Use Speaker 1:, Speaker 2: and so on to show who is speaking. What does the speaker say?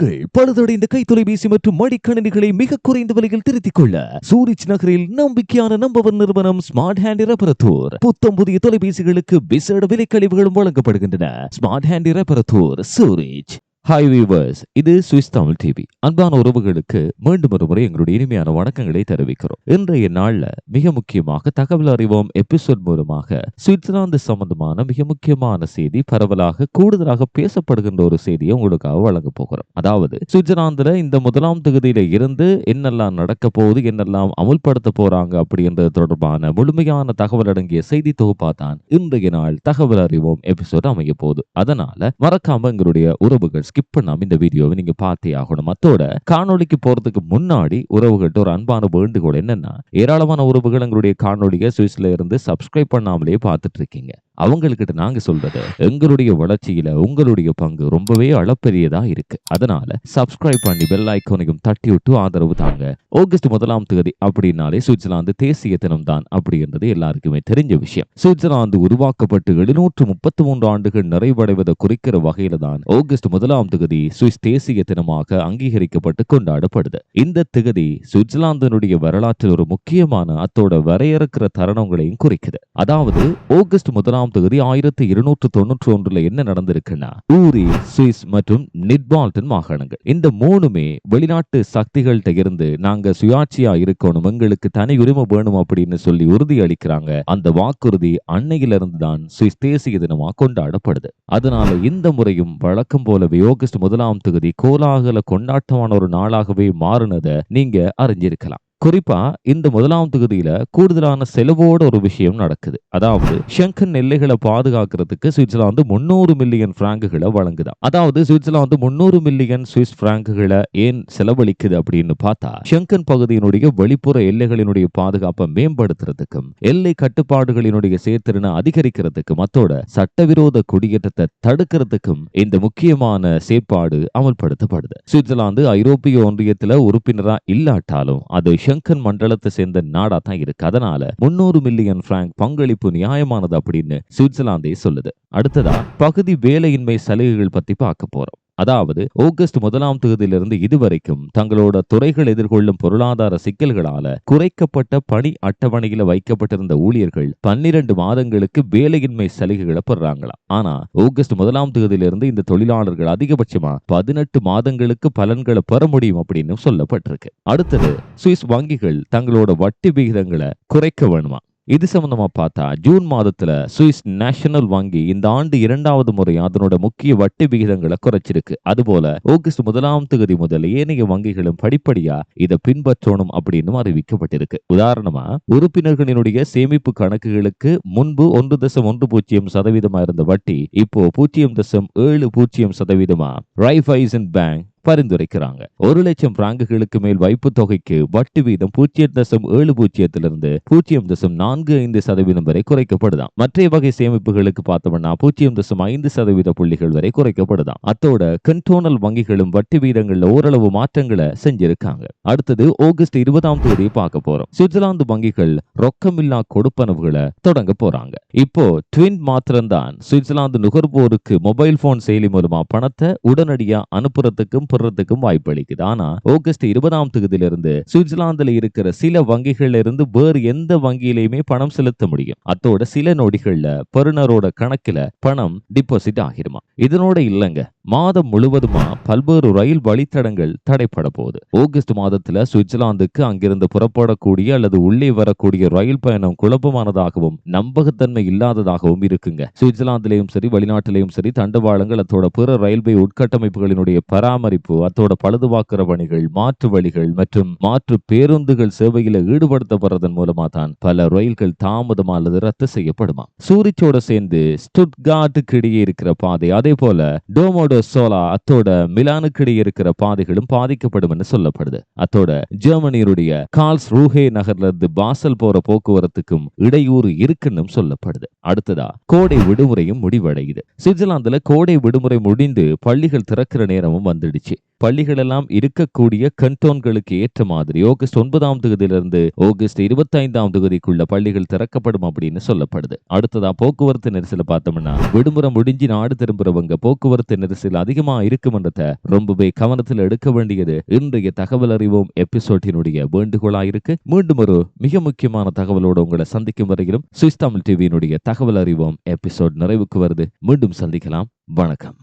Speaker 1: உங்கள் பழுதடைந்த கைத்தொலைபேசி மற்றும் மடிக்கணினிகளை மிக குறைந்த விலையில் திருத்திக் கொள்ள சூரிச் நகரில் நம்பிக்கையான நம்பவர் நிறுவனம் ஸ்மார்ட் ஹேண்ட் ரெப்பரத்தூர் புத்தம் புதிய தொலைபேசிகளுக்கு விசேட விலை கழிவுகளும் வழங்கப்படுகின்றன. ஸ்மார்ட் ஹேண்ட் ரெப்பரத்தூர் சூரிச் ஹாய் வீவர்ஸ் இது சுவிஸ் தமிழ் டிவி அன்பான உறவுகளுக்கு மீண்டும் ஒரு முறை எங்களுடைய இனிமையான வணக்கங்களை தெரிவிக்கிறோம். இன்றைய நாள்ல மிக முக்கியமாக தகவல் அறிவோம் எபிசோட் மூலமாக சுவிட்சர்லாந்து சம்பந்தமான மிக முக்கியமான செய்தி பரவலாக கூடுதலாக பேசப்படுகின்ற ஒரு செய்தியை உங்களுக்காக வழங்க போகிறோம். அதாவது சுவிட்சர்லாந்துல இந்த முதலாம் தொகுதியில இருந்து என்னெல்லாம் நடக்க போகுது என்னெல்லாம் அமுல்படுத்த போறாங்க அப்படின்றது தொடர்பான முழுமையான தகவல் அடங்கிய செய்தி தொகுப்பா தான் இன்றைய நாள் தகவல் அறிவோம் எபிசோட் அமைய போகுது. அதனால மறக்காம எங்களுடைய உறவுகள் ஸ்கிப் பண்ணாமல் இந்த வீடியோவை நீங்க பார்த்தே ஆகணும். அத்தோட காணொளிக்கு போறதுக்கு முன்னாடி உறவுகிட்ட ஒரு அன்பான வேண்டுகோள் என்னன்னா ஏராளமான உறவுகள் எங்களுடைய காணொலியை சுவிஸ்ல இருந்து சப்ஸ்கிரைப் பண்ணாமலே பார்த்துட்டு இருக்கீங்க. அவங்கக்கிட்ட நாங்க சொல்றது எங்களுடைய வளர்ச்சியில உங்களுடைய பங்கு ரொம்பவே அளப்பெரியதா இருக்கு. அதனால சப்ஸ்கிரைப் பண்ணி பெல் ஐக்கோனையும் தட்டி விட்டு ஆதரவு தாங்க. ஆகஸ்ட் முதலாம் தேதி அப்படின்னாலே சுவிட்சர்லாந்து தேசிய தினம் தான் அப்படின்றது எல்லாருக்குமே தெரிஞ்ச விஷயம். சுவிட்சர்லாந்து உருவாக்கப்பட்டு எழுநூற்று முப்பத்தி மூன்று ஆண்டுகள் நிறைவடைவதை குறிக்கிற வகையில தான் ஆகஸ்ட் முதலாம் தேதி சுவிஸ் தேசிய தினமாக அங்கீகரிக்கப்பட்டு கொண்டாடப்படுது. இந்த திகதி சுவிட்சர்லாந்தினுடைய வரலாற்றில் ஒரு முக்கியமான அத்தோட வரையறுக்கிற தருணங்களையும் குறிக்குது. அதாவது ஆகஸ்ட் முதலாம் தேதி ஆயிரத்தி இருநூற்று தொன்னூற்றி ஒன்றுல என்ன நடந்திருக்குன்னா ஊரி சுவிஸ் மற்றும் நிட்பால்டன் மாகாணங்கள். இந்த மூணுமே வெளிநாட்டு சக்திகள்கிட்ட இருந்து நாங்க சுயாட்சியா இருக்கணும் எங்களுக்கு தனி உரிமை வேணும் அப்படின்னு சொல்லி உறுதி அளிக்கிறாங்க. அந்த வாக்குறுதி அன்னையிலிருந்து தான் சுவிஸ் தேசிய தினமா கொண்டாடப்படுது. அதனால இந்த முறையும் வழக்கம் போலவே ஆகஸ்ட் முதலாம் தேதி கோலாகல கொண்டாட்டமான ஒரு நாளாகவே மாறினதை நீங்க அறிஞ்சிருக்கலாம். குறிப்பா இந்த முதலாம் தொகுதியில கூடுதலான செலவோட ஒரு விஷயம் நடக்குது. அதாவது ஷெங்கன் எல்லைகளை பாதுகாக்கிறதுக்கு சுவிட்சர்லாந்து முன்னூறு மில்லியன் பிராங்குகளை வழங்குதான் அதாவது சுவிட்சர்லாந்து முன்னூறு மில்லியன் சுவிஸ் பிராங்குகளை ஏன் செலவழிக்குது அப்படின்னு பார்த்தா ஷெங்கன் பகுதியினுடைய வெளிப்புற எல்லைகளினுடைய பாதுகாப்பை மேம்படுத்துறதுக்கும் எல்லை கட்டுப்பாடுகளினுடைய சேர்த்திறனை அதிகரிக்கிறதுக்கும் அத்தோட சட்டவிரோத குடியேற்றத்தை தடுக்கிறதுக்கும் இந்த முக்கியமான செயற்பாடு அமல்படுத்தப்படுது. சுவிட்சர்லாந்து ஐரோப்பிய ஒன்றியத்துல உறுப்பினரா இல்லாட்டாலும் அது ஷங்கன் மண்டலத்தை சேர்ந்த நாடா தான் இருக்கு. அதனால முன்னூறு மில்லியன் பிராங்க் பங்களிப்பு நியாயமானது அப்படின்னு சுவிட்சர்லாந்தே சொல்லுது. அடுத்ததா பகுதி வேலையின்மை சலுகைகள் பத்தி பார்க்க போறோம். அதாவது ஆகஸ்ட் முதலாம் தேதியிலிருந்து இதுவரைக்கும் தங்களோட துறைகள் எதிர்கொள்ளும் பொருளாதார சிக்கல்களால குறைக்கப்பட்ட பணி அட்டவணையில வைக்கப்பட்டிருந்த ஊழியர்கள் பன்னிரண்டு மாதங்களுக்கு வேலையின்மை சலுகைகளை பெறாங்களாம் ஆனா ஆகஸ்ட் முதலாம் தேதியிலிருந்து இந்த தொழிலாளர்கள் அதிகபட்சமா பதினெட்டு மாதங்களுக்கு பலன்களை பெற முடியும் அப்படின்னு சொல்லப்பட்டிருக்கு. அடுத்தது சுவிஸ் வங்கிகள் தங்களோட வட்டி விகிதங்களை குறைக்க வேணுமா? இது சம்பந்தமா பார்த்தா ஜூன் மாதத்துல சுவிஸ் நேஷனல் வங்கி இந்த ஆண்டு இரண்டாவது முறை அதனோட முக்கிய வட்டி விகிதங்களை குறைச்சிருக்கு. அதுபோல ஆகஸ்ட் முதலாம் தேதி முதல் ஏனைய வங்கிகளும் படிப்படியா இதை பின்பற்றணும் அப்படின்னு அறிவிக்கப்பட்டிருக்கு. உதாரணமா உறுப்பினர்களினுடைய சேமிப்பு கணக்குகளுக்கு முன்பு ஒன்று தசம் ஒன்று பூஜ்ஜியம் சதவீதமா இருந்த வட்டி இப்போ பூஜ்ஜியம் தசம் ஏழு பூஜ்ஜியம் சதவீதமா. ரைஃபைசன் பேங்க் பரிந்துரைக்கிறாங்க. ஒரு லட்சம் பிராங்குகளுக்கு மேல் வைப்பு தொகைக்கு வட்டி வீதம் பூஜ்ஜியம் தசம் ஏழு பூஜ்ஜியத்திலிருந்து பூஜ்ஜியம் தசம் நான்கு ஐந்து சதவீதம் வரை குறைக்கப்படுதாம். மற்ற வகை சேமிப்புகளுக்கு பார்த்தோம்னா பூஜ்ஜியம் தசம் ஐந்து சதவீத புள்ளிகள் வரை குறைக்கப்படுதாம். அத்தோட கண்டோனல் வங்கிகளும் வட்டி வீதங்கள்ல ஓரளவு மாற்றங்களை செஞ்சிருக்காங்க. அடுத்தது ஆகஸ்ட் இருபதாம் தேதி பார்க்க போறோம். சுவிட்சர்லாந்து வங்கிகள் ரொக்கமில்லா கொடுப்பனவுகளை தொடங்க போறாங்க. இப்போ ட்வின் மாத்திரம்தான். சுவிட்சர்லாந்து நுகர்வோருக்கு மொபைல் போன் செயலி மூலமா பணத்தை உடனடியா அனுப்புறதுக்கும் பெறதுக்கும் வாய்ப்பு அளிக்குது ஆனா ஆகஸ்ட் இருபதாம் தேதியிலிருந்து சுவிட்சர்லாந்துல இருக்கிற சில வங்கிகள்ல இருந்து வேறு எந்த வங்கியிலையுமே பணம் செலுத்த முடியும். அத்தோட சில நொடிகள்ல பெறுநரோட கணக்குல பணம் டிபாசிட் ஆகிருமா? இதனோட இல்லங்க. மாதம் முழுவதுமா பல்வேறு ரயில் வழித்தடங்கள் தடைப்பட போகுது ஆகஸ்ட் மாதத்துல சுவிட்சர்லாந்துக்கு அங்கிருந்து புறப்படக்கூடிய அல்லது உள்ளே வரக்கூடிய ரயில் பயணம் குழப்பமானதாகவும் நம்பகத்தன்மை இல்லாததாகவும் இருக்குங்க. சுவிட்சர்லாந்துலயும் சரி வெளிநாட்டிலையும் சரி தண்டவாளங்கள் அத்தோட பிற ரயில்வே உட்கட்டமைப்புகளினுடைய பராமரிப்பு அத்தோட பழுதுபாக்குற பணிகள் மாற்று வழிகள் மற்றும் மாற்று பேருந்துகள் சேவையில ஈடுபடுத்தப்படுறதன் மூலமா தான் பல ரயில்கள் தாமதமா அல்லது ரத்து செய்யப்படுமா? சூரிச்சோட சேர்ந்து ஸ்டுட்காட்டுக்கு இடையே இருக்கிற பாதை அதே போல டோமோ டோமோடோ சோலா அத்தோட மிலானுக்கு இடையே இருக்கிற பாதைகளும் பாதிக்கப்படும் என்று சொல்லப்படுது. அத்தோட ஜெர்மனியுடைய கால்ஸ் ரூஹே நகர்ல இருந்து பாசல் போற போக்குவரத்துக்கும் இடையூறு இருக்குன்னு சொல்லப்படுது. அடுத்ததா கோடை விடுமுறையும் முடிவடையுது. சுவிட்சர்லாந்துல கோடை விடுமுறை முடிந்து பள்ளிகள் திறக்கிற நேரமும் வந்துடுச்சு. பள்ளிகளெல்லாம் இருக்கக்கூடிய கண்டோன்களுக்கு ஏற்ற மாதிரி ஆகஸ்ட் ஒன்பதாம் தேதியிலிருந்து ஆகஸ்ட் இருபத்தி ஐந்தாம் தேதிக்குள்ள பள்ளிகள் திறக்கப்படும் அப்படின்னு சொல்லப்படுது. அடுத்ததா போக்குவரத்து நெரிசல பார்த்தோம்னா விடுமுறை முடிஞ்சு நாடு திரும்புறவங்க போக்குவரத்து நெரிசல் அலைவாசியில் அதிகமா இருக்கும்ன்றத ரொம்பவே கவனத்தில் எடுக்க வேண்டியது இன்றைய தகவல் அறிவோம் எபிசோட்டினுடைய வேண்டுகோளா இருக்கு மீண்டும் ஒரு மிக முக்கியமான தகவலோடு உங்களை சந்திக்கும் வரையிலும் சுவிஸ் தமிழ் டிவியினுடைய தகவல் அறிவோம் எபிசோட் நிறைவுக்கு வருது. மீண்டும் சந்திக்கலாம். வணக்கம்.